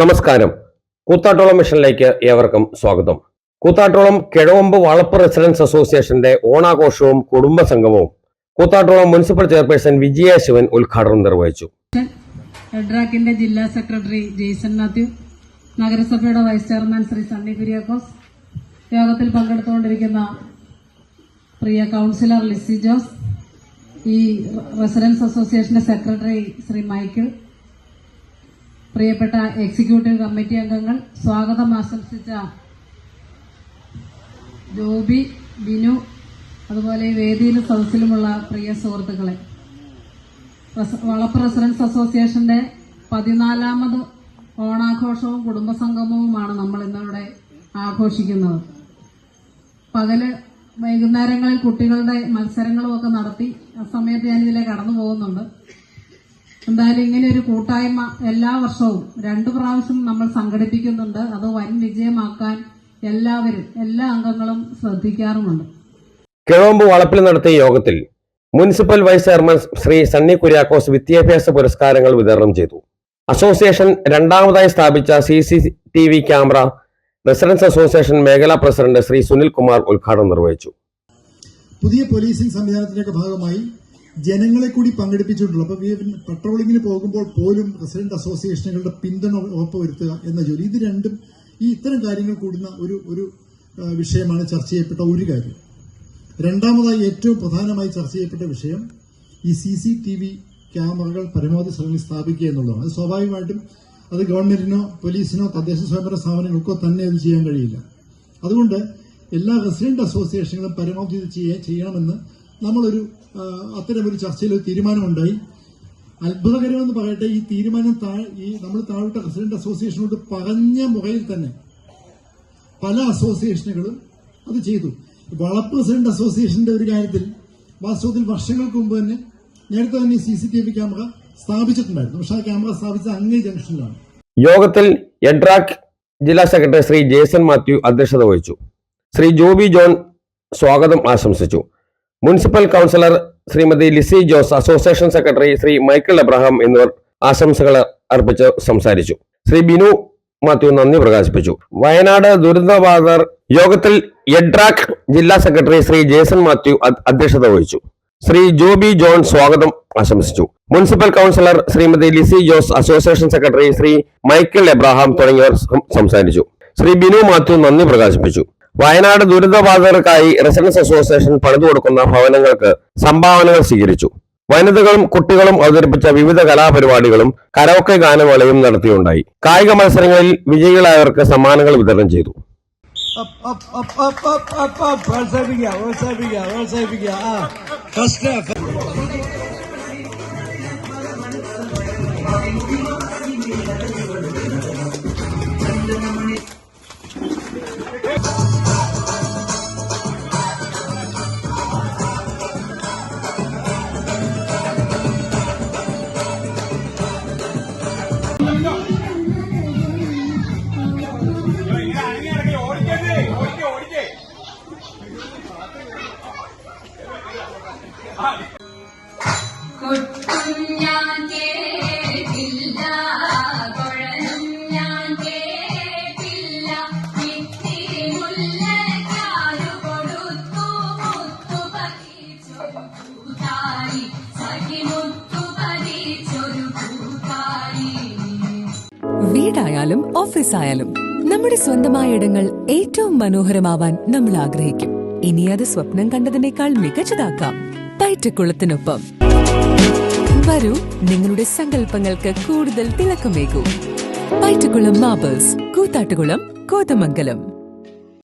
നമസ്കാരം. കൂത്താട്ടോളം മിഷനിലേക്ക് ഏവർക്കും സ്വാഗതം. കൂത്താട്ടോളം കിഴവമ്പ് വളപ്പ് റെസിഡൻസ് അസോസിയേഷന്റെ ഓണാഘോഷവും കുടുംബ സംഗമവും കൂത്താട്ടോളം മുനിസിപ്പൽ ചെയർപേഴ്സൺ വിജയ ശിവൻ ഉദ്ഘാടനം നിർവഹിച്ചു. എഡ്രാക്കിന്റെ ജില്ലാ സെക്രട്ടറി ജെയ്സൺ മാത്യു നഗരസഭയുടെ വൈസ് ചെയർമാൻ ശ്രീ സണ്ണി കുര്യാക്കോസ് യോഗത്തിൽ പങ്കെടുത്തുകൊണ്ടിരിക്കുന്ന പ്രിയ കൗൺസിലർ ലിസി ജോസ് ഈ റെസിഡൻസ് അസോസിയേഷന്റെ സെക്രട്ടറി ശ്രീ മൈക്കിൾ പ്രിയപ്പെട്ട എക്സിക്യൂട്ടീവ് കമ്മിറ്റി അംഗങ്ങൾ സ്വാഗതം ആശംസിച്ച ജോബി ബിനു അതുപോലെ ഈ വേദിയിലും സദസ്സിലുമുള്ള പ്രിയ സുഹൃത്തുക്കളെ. വളപ്പ് റെസിഡൻസ് അസോസിയേഷന്റെ പതിനാലാമത് ഓണാഘോഷവും കുടുംബസംഗമവുമാണ് നമ്മൾ ഇന്നിവിടെ ആഘോഷിക്കുന്നത്. പകൽ വൈകുന്നേരങ്ങളിൽ കുട്ടികളുടെ മത്സരങ്ങളും ഒക്കെ നടത്തി ആ സമയത്ത് ഞാനിതിലെ കടന്നു പോകുന്നുണ്ട് എന്തായാലും ഇങ്ങനെ ഒരു കൂട്ടായ്മ എല്ലാ വർഷവും രണ്ടു പ്രാവശ്യം നമ്മൾ സംഘടിപ്പിക്കുന്നുണ്ട്. അത് വൻ വിജയമാക്കാൻ എല്ലാവരും എല്ലാ അംഗങ്ങളും ശ്രദ്ധിക്കാറുമുണ്ട്. കിഴവമ്പ് വളപ്പിൽ നടത്തിയ യോഗത്തിൽ municipal vice chairman Shri Sunny Kuriakose വിദ്യാഭ്യാസ പുരസ്കാരങ്ങൾ വിതരണം ചെയ്തു. അസോസിയേഷൻ രണ്ടാമതായി സ്ഥാപിച്ച C C T V camera residents association മേഖലാ പ്രസിഡന്റ് ശ്രീ സുനിൽ കുമാർ ഉദ്ഘാടനം നിർവഹിച്ചു. പുതിയ പോലീസിംഗ് സംവിധാനത്തിന്റെ ഭാഗമായി ജനങ്ങളെ കൂടി പങ്കെടുപ്പിച്ചിട്ടുള്ളൂ അപ്പോൾ പട്രോളിങ്ങിന് പോകുമ്പോൾ പോലും റെസിഡന്റ് അസോസിയേഷനുകളുടെ പിന്തുണ ഉറപ്പുവരുത്തുക എന്ന ജോലി. ഇത് രണ്ടും ഈ ഇത്തരം കാര്യങ്ങൾ കൂടുന്ന ഒരു ഒരു വിഷയമാണ് ചർച്ച ചെയ്യപ്പെട്ട ഒരു കാര്യം. രണ്ടാമതായി ഏറ്റവും പ്രധാനമായി ചർച്ച ചെയ്യപ്പെട്ട വിഷയം ഈ സി സി ടി വി ക്യാമറകൾ പരമാവധി സ്ഥലങ്ങളിൽ സ്ഥാപിക്കുക എന്നുള്ളതാണ്. അത് സ്വാഭാവികമായിട്ടും അത് ഗവൺമെന്റിനോ പോലീസിനോ തദ്ദേശ സ്വയംഭരണ സ്ഥാപനങ്ങൾക്കോ തന്നെ അത് ചെയ്യാൻ കഴിയില്ല. അതുകൊണ്ട് എല്ലാ റെസിഡന്റ് അസോസിയേഷനുകളും പരമാവധി ഇത് ചെയ്യണമെന്ന് നമ്മളൊരു അത്തരമൊരു ചർച്ചയിൽ ഒരു തീരുമാനമുണ്ടായി. അത്ഭുതകരമെന്ന് പറയട്ടെ ഈ തീരുമാനം ഈ നമ്മൾ താഴോട്ട് റെസിഡന്റ് അസോസിയേഷനോട് പറഞ്ഞ മുറയിൽ തന്നെ പല അസോസിയേഷനുകളും അത് ചെയ്തു. വളപ്പ് റെസിഡന്റ് അസോസിയേഷന്റെ ഒരു കാര്യത്തിൽ വാസ്തവത്തിൽ വർഷങ്ങൾക്ക് മുമ്പ് തന്നെ നേരത്തെ തന്നെ C C T V camera സ്ഥാപിച്ചിട്ടുണ്ടായിരുന്നു. പക്ഷെ ആ ക്യാമറ സ്ഥാപിച്ച അങ്ങേ ജംഗ്ഷനിലാണ്. യോഗത്തിൽ എഡ്രാക് ജില്ലാ സെക്രട്ടറി ശ്രീ ജേസൺ മാത്യു അധ്യക്ഷത വഹിച്ചു. ശ്രീ ജോബി ജോൺ സ്വാഗതം ആശംസിച്ചു. Municipal councillor Shrimati Lissy Jose association secretary Shri Michael Abraham എന്നിവർ ആശംസകൾ അർപ്പിച്ച് സംസാരിച്ചു. ശ്രീ ബിനു മാത്യു നന്ദി പ്രകാശിപ്പിച്ചു. വയനാട് ദുരിതബാധർ യോഗത്തിൽ എഡ്രാക് ജില്ലാ സെക്രട്ടറി ശ്രീ ജേസൺ മാത്യു അധ്യക്ഷത വഹിച്ചു. ശ്രീ ജോബി ജോൺ സ്വാഗതം ആശംസിച്ചു. Municipal councillor Shrimati Lizzy Jose association secretary Shri Michael Abraham തുടങ്ങിയവർ സംസാരിച്ചു. ശ്രീ ബിനു മാത്യു നന്ദി പ്രകാശിപ്പിച്ചു. വയനാട് ദുരിതബാധിതർക്കായി റെസിഡൻസ് അസോസിയേഷൻ പണിതു കൊടുക്കുന്ന ഭവനങ്ങൾക്ക് സംഭാവനകൾ സ്വീകരിച്ചു വനിതകളും കുട്ടികളും അവതരിപ്പിച്ച വിവിധ കലാപരിപാടികളും കരോക്കെ ഗാനമേളയും നടത്തിയുണ്ടായി കായിക മത്സരങ്ങളിൽ വിജയികളായവർക്ക് സമ്മാനങ്ങൾ വിതരണം ചെയ്തു വീടായാലും ഓഫീസായാലും നമ്മുടെ സ്വന്തമായ ഇടങ്ങൾ ഏറ്റവും മനോഹരമാവാൻ നമ്മൾ ആഗ്രഹിക്കും. ഇനി അത് സ്വപ്നം കണ്ടതിനേക്കാൾ മികച്ചതാക്കാം. പയറ്റക്കുളത്തിനൊപ്പം വരൂ നിങ്ങളുടെ സങ്കല്പങ്ങൾക്ക് കൂടുതൽ തിളക്കമേകൂ. പയറ്റക്കുളം മാബേഴ്സ് കൂത്താട്ടുകുളം കോതമംഗലം.